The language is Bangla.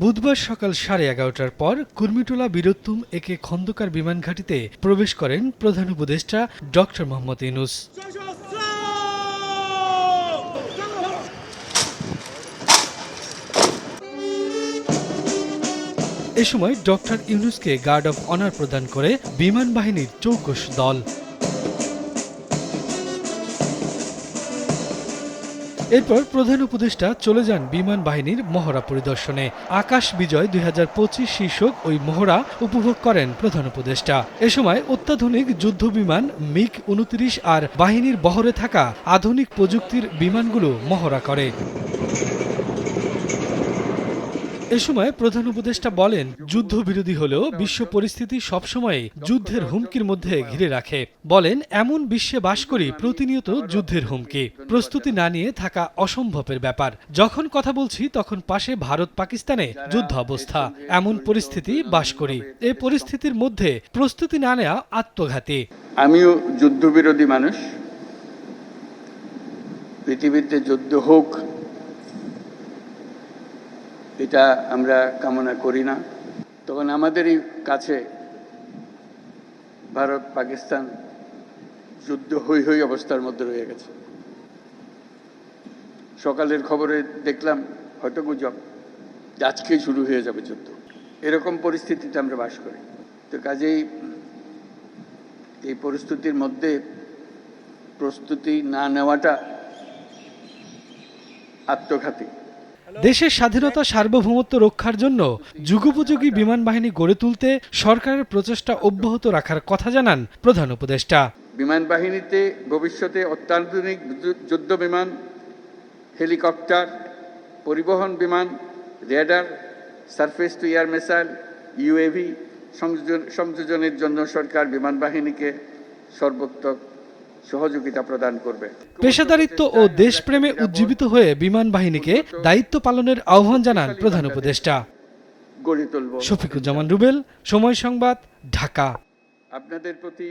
বুধবার সকাল সাড়ে এগারোটার পর কুর্মিটোলা বীরত্তুম একে খন্দকার বিমান ঘাঁটিতে প্রবেশ করেন প্রধান উপদেষ্টা ডক্টর মোহাম্মদ ইউনুস। এ সময় ডক্টর ইউনুসকে গার্ড অফ অনার প্রদান করে বিমান বাহিনীর চৌকস দল। এরপর প্রধান উপদেষ্টা চলে যান বিমান বাহিনীর মহড়া পরিদর্শনে। আকাশ বিজয় দুই হাজার পঁচিশ শীর্ষক ওই মহড়া উপভোগ করেন প্রধান উপদেষ্টা। এ সময় অত্যাধুনিক যুদ্ধ বিমান মিগ উনত্রিশ আর বাহিনীর বহরে থাকা আধুনিক প্রযুক্তির বিমানগুলো মহড়া করে। এ সময় প্রধান উপদেষ্টা বলেন, যুদ্ধবিরোধী হলেও বিশ্ব পরিস্থিতি সবসময় যুদ্ধের হুমকির মধ্যে ঘিরে রাখে। বলেন, এমন বিশ্বে বাস করি প্রতিনিয়ত যুদ্ধের হুমকি। প্রস্তুতি না নিয়ে থাকা অসম্ভবের ব্যাপার। যখন কথা বলছি, তখন পাশে ভারত পাকিস্তানে যুদ্ধ অবস্থা এমন পরিস্থিতি বাস করি। এই পরিস্থিতির মধ্যে প্রস্তুতি না নেওয়া আত্মঘাতী। আমিও যুদ্ধবিরোধী মানুষ। পৃথিবীতে যুদ্ধ হোক এটা আমরা কামনা করি না। তখন আমাদেরই কাছে ভারত পাকিস্তান যুদ্ধ হই হই অবস্থার মধ্যে রয়ে গেছে। সকালের খবরে দেখলাম, হয়তো গুজব আজকেই শুরু হয়ে যাবে যুদ্ধ। এরকম পরিস্থিতিতে আমরা বাস করি। তো কাজেই এই পরিস্থিতির মধ্যে প্রস্তুতি না নেওয়াটা আত্মঘাতী। দেশের স্বাধীনতা সার্বভৌমত্ব রক্ষার জন্য যুগোপযোগী বিমান বাহিনী গড়ে তুলতে সরকারের প্রচেষ্টা অব্যাহত রাখার কথা জানান প্রধান উপদেষ্টা। বিমান বাহিনীতে ভবিষ্যতে অত্যাধুনিক যুদ্ধ বিমান হেলিকপ্টার পরিবহন বিমান radar surface to air missile UAV সংযোজনের জন্য সরকার বিমান বাহিনীকে সর্বোত্তক সহযোগিতা প্রদান করবে। পেশাদারিত্ব ও দেশপ্রেমে উজ্জীবিত হয়ে বিমান বাহিনীকে দায়িত্ব পালনের আহ্বান জানান প্রধান উপদেষ্টা। গড়ে তুলব। শফিকুজ্জামান রুবেল সময় সংবাদ ঢাকা। আপনাদের প্রতি